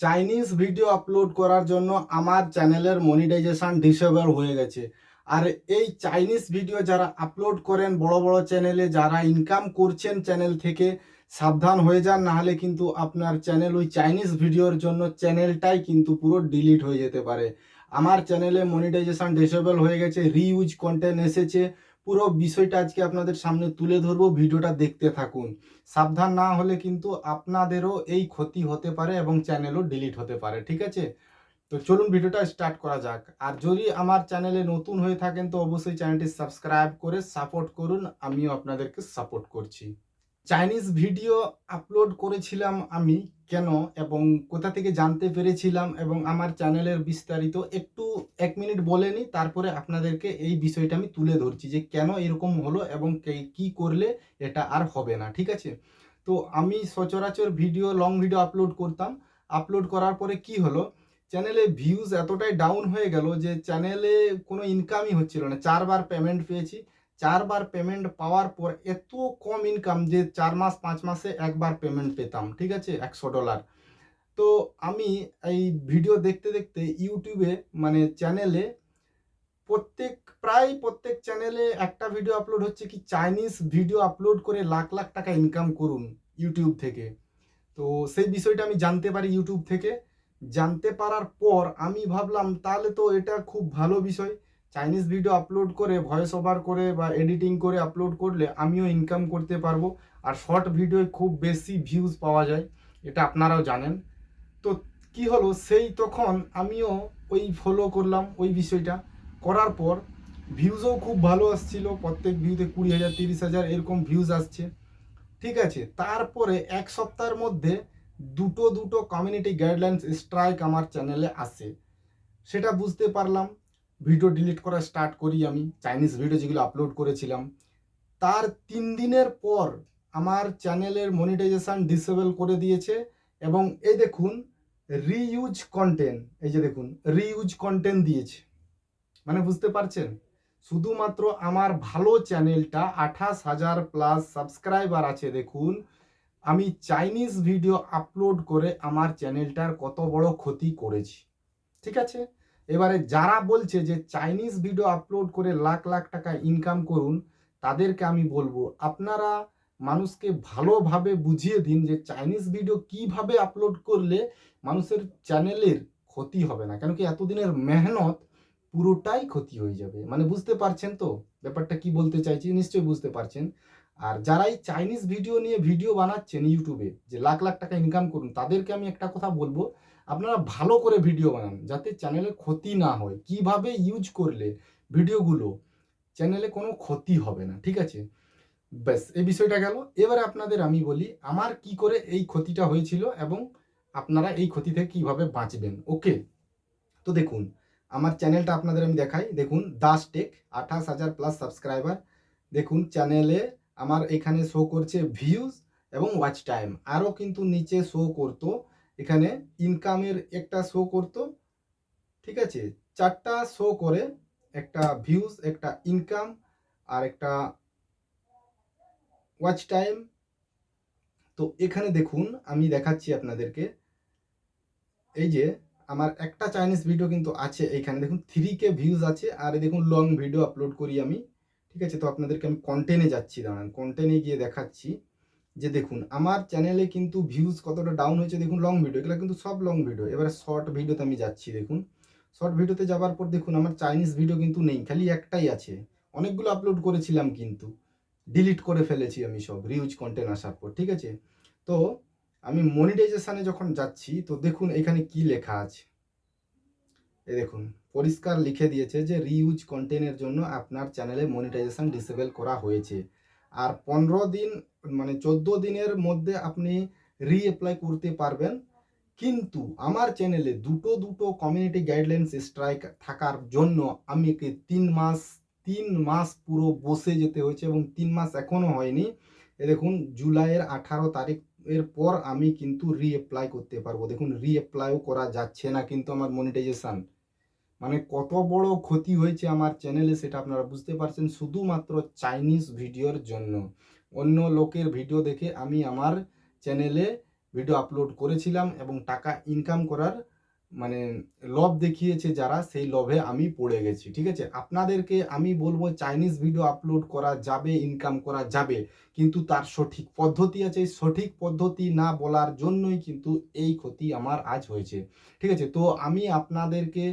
Chinese video upload করার জন্য আমার চ্যানেলের মনিটাইজেশন ডিসেবল হয়ে গেছে। আর এই চাইনিজ ভিডিও যারা আপলোড করেন, বড় বড় চ্যানেলে যারা ইনকাম করছেন চ্যানেল থেকে, সাবধান হয়ে যান নাহলে কিন্তু আপনার চ্যানেল ওই চাইনিজ ভিডিওর জন্য চ্যানেলটাই কিন্তু পুরো ডিলিট হয়ে যেতে পারে। আমার চ্যানেলে মনিটাইজেশন ডিসেবল হয়ে গেছে রিউজ কন্টেন্ট এসেছে পুরো বিষয়টা আজকে আপনাদের সামনে তুলে ধরবো, ভিডিওটা দেখতে থাকুন। সাবধান না হলে কিন্তু আপনাদেরও এই ক্ষতি হতে পারে এবং চ্যানেলও ডিলিট হতে পারে, ঠিক আছে? তো চলুন ভিডিওটা স্টার্ট করা যাক। আর যদি আমার চ্যানেলে নতুন হয়ে থাকেন, তো অবশ্যই চ্যানেলটি সাবস্ক্রাইব করে সাপোর্ট করুন, আমিও আপনাদেরকে সাপোর্ট করছি। চাইনিজ ভিডিও আপলোড করেছিলাম আমি, কেন এবং কোথা থেকে জানতে পেরেছিলাম এবং আমার চ্যানেলের বিস্তারিত একটু এক মিনিট বলে নিই, তারপরে আপনাদেরকে এই বিষয়টা আমি তুলে ধরছি যে কেন এরকম হলো এবং কে- করলে এটা আর হবে না, ঠিক আছে? তো আমি সচরাচর ভিডিও লং ভিডিও আপলোড করতাম। আপলোড করার পরে কি হলো? চ্যানেলে ভিউজ এতটাই ডাউন হয়ে গেল যে চ্যানেলে কোনো ইনকামই হচ্ছিল না। চারবার পেমেন্ট পেয়েছি। চারবার পেমেন্ট পাওয়ার পর এত কম ইনকাম যে চার মাস, পাঁচ মাসে একবার পেমেন্ট পেতাম, ঠিক আছে? একশো ডলার তো আমি এই ভিডিও দেখতে দেখতে ইউটিউবে মানে চ্যানেলে প্রত্যেক, প্রায় প্রত্যেক চ্যানেলে একটা ভিডিও আপলোড হচ্ছে কি চাইনিজ ভিডিও আপলোড করে লাখ লাখ টাকা ইনকাম করুন ইউটিউব থেকে। তো সেই বিষয়টা আমি জানতে পারি ইউটিউব থেকে। জানতে পারার পর আমি ভাবলাম, তাহলে তো এটা খুব ভালো বিষয়। চাইনিজ ভিডিও আপলোড করে ভয়েস ওভার করে বা এডিটিং করে আপলোড করলে আমিও ইনকাম করতে পারব। আর শর্ট ভিডিওয় খুব বেশি ভিউজ পাওয়া যায়, এটা আপনারাও জানেন। তো কি হলো, সেই তখন আমিও ওই ফলো করলাম ওই বিষয়টা। করার পর ভিউজও খুব ভালো আসছিল, প্রত্যেক ভিউতে কুড়ি হাজার, তিরিশ হাজার এরকম ভিউজ আসছে। ঠিক আছে, তারপরে এক সপ্তাহের মধ্যে দুটো দুটো কমিউনিটি গাইডলাইন্স স্ট্রাইক আমার চ্যানেলে আসে। সেটা বুঝতে পারলাম। ভিডিও ডিলিট করা স্টার্ট করি আমি চাইনিজ ভিডিও যেগুলো আপলোড করেছিলাম। তার তিন দিনের পর আমার চ্যানেলের মনিটাইজেশান ডিসেবল করে দিয়েছে এবং এই দেখুন রিইউজ কন্টেন্ট এই যে দেখুন রিইউজ কন্টেন্ট দিয়েছে। মানে বুঝতে পারছেন? শুধুমাত্র আমার ভালো চ্যানেলটা আঠাশ হাজার প্লাস সাবস্ক্রাইবার আছে, দেখুন। আমি চাইনিজ ভিডিও আপলোড করে আমার চ্যানেলটার কত বড় ক্ষতি করেছি। ঠিক আছে? এবারে যারা বলছে যে চাইনিজ ভিডিও আপলোড করে লাখ লাখ টাকা ইনকাম করুন, তাদেরকে আমি বলব, আপনারা মানুষকে ভালোভাবে বুঝিয়ে দিন যে চাইনিজ ভিডিও কীভাবে আপলোড করলে মানুষের চ্যানেলের ক্ষতি হবে না। কেন কি এতদিনের মেহনত পুরোটাই ক্ষতি হয়ে যাবে। মানে বুঝতে পারছেন তো? ব্যাপারটা কি বলতে চাইছি, নিশ্চয়ই বুঝতে পারছেন। আর যারাই চাইনিজ ভিডিও নিয়ে ভিডিও বানাচ্ছেন ইউটিউবে যে লাখ লাখ টাকা ইনকাম করুন, তাদেরকে আমি একটা কথা বলব আপনারা ভালো করে ভিডিও বানান, যাতে চ্যানেলে ক্ষতি না হয়। কীভাবে ইউজ করলে ভিডিওগুলো চ্যানেলে কোনো ক্ষতি হবে না, ঠিক আছে? ব্যাস, এই বিষয়টা গেল। এবারে আপনাদের আমি বলি, আমার কি করে এই ক্ষতিটা হয়েছিল এবং আপনারা এই ক্ষতি থেকে কীভাবে বাঁচবেন ওকে তো দেখুন, আমার চ্যানেলটা আপনাদের আমি দেখাই। দেখুন, দাস টেক আঠাশ হাজার প্লাস সাবস্ক্রাইবার দেখুন চ্যানেলে আমার এখানে শো করছে ভিউজ এবং ওয়াচ টাইম আরও কিন্তু নিচে শো করতো এখানে ইনকামের একটা শো করতো, ঠিক আছে? চারটা শো করে, একটা ভিউজ একটা ইনকাম আর একটা ওয়াচ টাইম তো এখানে দেখুন, আমি দেখাচ্ছি আপনাদেরকে। এই যে, আমার একটা চাইনিজ ভিডিও কিন্তু আছে এইখানে দেখুন থ্রি কে ভিউজ আছে, আর দেখুন লং ভিডিও আপলোড করি আমি। ঠিক আছে? তো আপনাদেরকে আমি কন্টেনে যাচ্ছি, দাঁড়ান। কন্টেনে গিয়ে দেখাচ্ছি। যে দেখুন, আমার চ্যানেলে কিন্তু ভিউজ কতটা ডাউন হয়েছে দেখুন লং ভিডিও এগুলো কিন্তু সব লং ভিডিও এবারে শর্ট ভিডিওতে আমি যাচ্ছি, দেখুন। শর্ট ভিডিওতে যাওয়ার পর দেখুন, আমার চাইনিজ ভিডিও কিন্তু নেই, খালি একটাই আছে। অনেকগুলো আপলোড করেছিলাম কিন্তু ডিলিট করে ফেলেছি আমি সব রিউজ কন্টেন্ট আসার পর, ঠিক আছে? তো আমি মনিটাইজেশানে যখন যাচ্ছি, তো দেখুন, এখানে কি লেখা আছে? এই দেখুন, পরিষ্কার লিখে দিয়েছে যে রিউজ কন্টেন্টের জন্য আপনার চ্যানেলে মনিটাইজেশান ডিসেবল করা হয়েছে। আর পনেরো দিন মানে চোদ্দ দিনের মধ্যে আপনি রি অ্যাপ্লাই করতে পারবেন। কিন্তু আমার চ্যানেলে দুটো দুটো কমিউনিটি গাইডলাইন্স স্ট্রাইক থাকার জন্য আমি কি তিন মাস তিন মাস পুরো বসে যেতে হয়েছে এবং তিন মাস এখনও হয়নি। এ দেখুন, জুলাইয়ের আঠারো তারিখ এর পর আমি কিন্তু রি অ্যাপ্লাই করতে পারব। দেখুন রি অ্যাপ্লাইও করা যাচ্ছে না কিন্তু আমার মনিটাইজেশন মানে কত বড় ক্ষতি হয়েছে আমার চ্যানেলে সেটা আপনারা বুঝতে পারছেন শুধুমাত্র চাইনিজ ভিডিওর জন্য। অন্য লোকের ভিডিও দেখে আমি আমার চ্যানেলে ভিডিও আপলোড করেছিলাম এবং টাকা ইনকাম করার মানে লভ দেখিয়েছে যারা, সেই লভে আমি পড়ে গেছি, ঠিক আছে? আপনাদেরকে আমি বলব চাইনিজ ভিডিও আপলোড করা যাবে ইনকাম করা যাবে, কিন্তু তার সঠিক পদ্ধতি আছে। সঠিক পদ্ধতি না বলার জন্যই কিন্তু এই ক্ষতি আমার আজ হয়েছে, ঠিক আছে? তো আমি আপনাদেরকে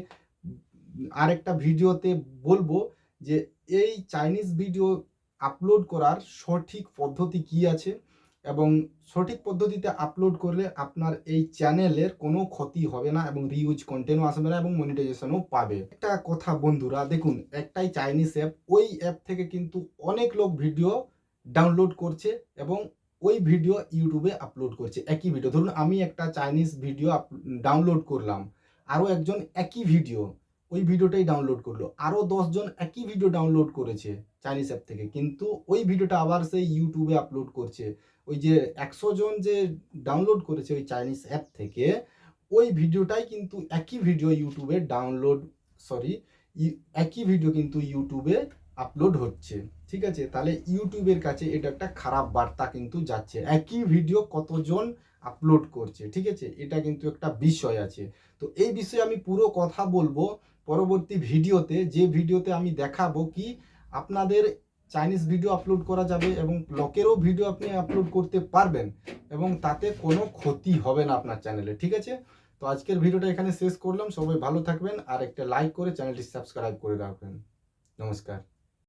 আরেকটা ভিডিওতে বলব যে এই চাইনিজ ভিডিও আপলোড করার সঠিক পদ্ধতি কি আছে এবং সঠিক পদ্ধতিতে আপলোড করলে আপনার এই চ্যানেলের কোনো ক্ষতি হবে না এবং রিউজ কন্টেন্টও আসবে না এবং মনিটাইজেশনও পাবে। একটা কথা বন্ধুরা, দেখুন, একটাই চাইনিজ অ্যাপ ওই অ্যাপ থেকে কিন্তু অনেক লোক ভিডিও ডাউনলোড করছে এবং ওই ভিডিও ইউটিউবে আপলোড করছে। একই ভিডিও ধরুন আমি একটা চাইনিজ ভিডিও ডাউনলোড করলাম, আরও একজন একই ভিডিও ওই ভিডিওটাই ডাউনলোড করল। আরও দশজন একই ভিডিও ডাউনলোড করেছে চাইনিজ অ্যাপ থেকে। কিন্তু ওই ভিডিওটা আবার সেই ইউটিউবে আপলোড করছে। ওই যে একশো জন যে ডাউনলোড করেছে ওই চাইনিজ অ্যাপ থেকে, ওই ভিডিওটাই কিন্তু একই ভিডিও ইউটিউবে ডাউনলোড সরি একই ভিডিও কিন্তু ইউটিউবে আপলোড হচ্ছে। ঠিক আছে? তাহলে ইউটিউবের কাছে এটা একটা খারাপ বার্তা কিন্তু যাচ্ছে। একই ভিডিও কতজন আপলোড করছে, ঠিক আছে? এটা কিন্তু একটা বিষয় আছে। তো এই বিষয়ে আমি পুরো কথা বলব। পরবর্তী ভিডিওতে, যে ভিডিওতে আমি দেখাবো কি আপনাদের চাইনিজ ভিডিও আপলোড করা যাবে এবং ব্লকেরও ভিডিও আপনি আপলোড করতে পারবেন এবং তাতে কোনো ক্ষতি হবে না আপনার চ্যানেলে ঠিক আছে? তো আজকের ভিডিওটা এখানে শেষ করলাম। সবাই ভালো থাকবেন আর একটা লাইক করে চ্যানেলটি সাবস্ক্রাইব করে রাখবেন। নমস্কার।